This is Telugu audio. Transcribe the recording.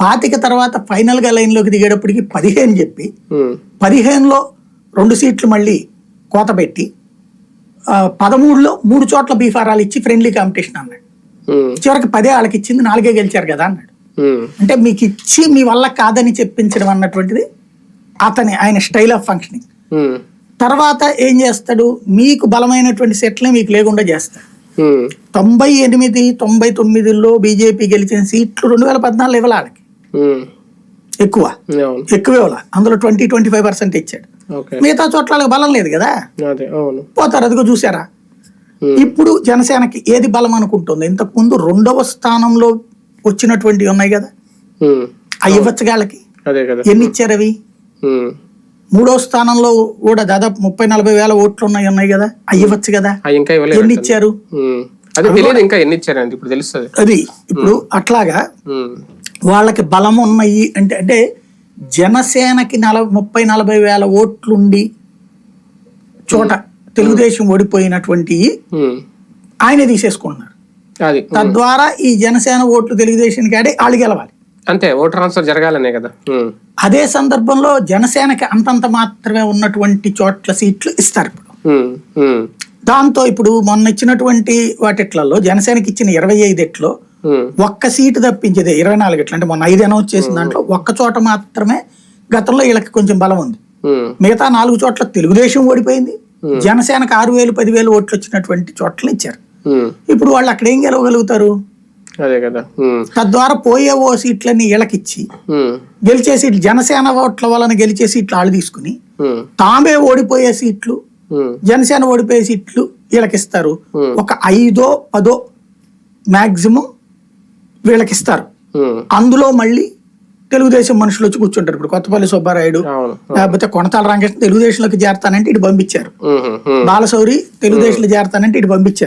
పాతిక తర్వాత ఫైనల్గా లైన్లోకి దిగేటప్పటికి పదిహేను చెప్పి పదిహేనులో రెండు సీట్లు మళ్ళీ కోత పెట్టి పదమూడులో మూడు చోట్ల బీఫారాలు ఇచ్చి ఫ్రెండ్లీ కాంపిటీషన్ అన్నాడు. చివరికి పదే వాళ్ళకి ఇచ్చింది నాలుగే గెలిచారు కదా అన్నాడు. అంటే మీకు ఇచ్చి మీ వల్ల కాదని చెప్పించడం అన్నటువంటిది అతని ఆయన స్టైల్ ఆఫ్ ఫంక్షనింగ్. తర్వాత ఏం చేస్తాడు? మీకు బలమైనటువంటి సెట్లే మీకు లేకుండా చేస్తాడు. తొంభై ఎనిమిది తొంభై తొమ్మిదిలో బీజేపీ గెలిచిన సీట్లు రెండు వేల పద్నాలుగు ఇవ్వాలి వాళ్ళకి. ఎక్కువ. అవును ఎక్కువ ఇవ్వాలి అందులో ట్వంటీ ట్వంటీ ఫైవ్ పర్సెంట్ ఇచ్చాడు మిగతా చోట్ల బలం లేదు కదా? పోతారు అదిగో చూసారా ఉమ్, ఇప్పుడు జనసేనకి ఏది బలం అనుకుంటుంది? ఇంతకు ముందు రెండవ స్థానంలో వచ్చినటువంటివి ఉన్నాయి కదా? ఉమ్, అవి ఇవ్వచ్చు కదా. ఎన్ని ఇచ్చారు అవి? మూడో స్థానంలో కూడా దాదాపు ముప్పై నలభై వేల ఓట్లు ఉన్నాయి ఉన్నాయి కదా? అవి ఇవ్వచ్చు కదా? ఆ, ఎన్ని ఇచ్చారు? అదే ఇప్పుడు తెలుస్తుంది. అది ఇప్పుడు అట్లాగా వాళ్ళకి బలం ఉన్నాయి అంటే అంటే జనసేనకి నలభై ముప్పై నలభై వేల ఓట్లుండి చోట తెలుగుదేశం ఓడిపోయినటువంటి ఆయనే ఉమ్, తద్వారా ఈ జనసేన ఓట్లు తెలుగుదేశానికి ఆడి వాళ్ళు గెలవాలి. అంతే ఓట్ ట్రాన్స్ఫర్ జరగాలనే కదా. అదే సందర్భంలో జనసేనకి అంతంత మాత్రమే ఉన్నటువంటి చోట్ల సీట్లు ఇస్తారు ఇప్పుడు. దాంతో ఇప్పుడు మొన్న ఇచ్చినటువంటి వాటిట్లలో జనసేనకి ఇచ్చిన ఇరవై ఐదిట్లో ఉమ్, ఒక్క సీటు తప్పించేదే ఇరవై నాలుగు ఇట్లా అంటే మొన్న ఐదు అనౌన్స్ చేసిన దాంట్లో ఒక్క చోట మాత్రమే గతంలో వీళ్ళకి కొంచెం బలం ఉంది. ఉమ్, మిగతా నాలుగు చోట్ల తెలుగుదేశం ఓడిపోయింది. జనసేనకు ఆరు వేలు పదివేలు ఓట్లు వచ్చినటువంటి చోట్ల ఇచ్చారు. ఇప్పుడు వాళ్ళు అక్కడ ఏం గెలవగలుగుతారు? అదే కదా. తద్వారా పోయే ఓ సీట్లన్నీ వీళ్ళకిచ్చి ఉమ్, గెలిచే సీట్లు జనసేన ఓట్ల వలన గెలిచే సీట్లు వాళ్ళు తీసుకుని తామే ఓడిపోయే సీట్లు జనసేన ఓడిపోయే సీట్లు వీళ్ళకిస్తారు. Hmm. ఒక ఐదో పదో మాక్సిమం వీళ్ళకిస్తారు. ఉమ్, అందులో మళ్ళీ తెలుగుదేశం మనుషులు వచ్చి కూర్చుంటారు. ఇప్పుడు కొత్తపల్లి సుబ్బారాయుడు లేకపోతే కొనతాల రామకృష్ణ తెలుగుదేశంలోకి చేరతానంటే ఇటు పంపించారు. బాలశౌరి తెలుగుదేశంలో చేరతానంటే ఇటు పంపించారు.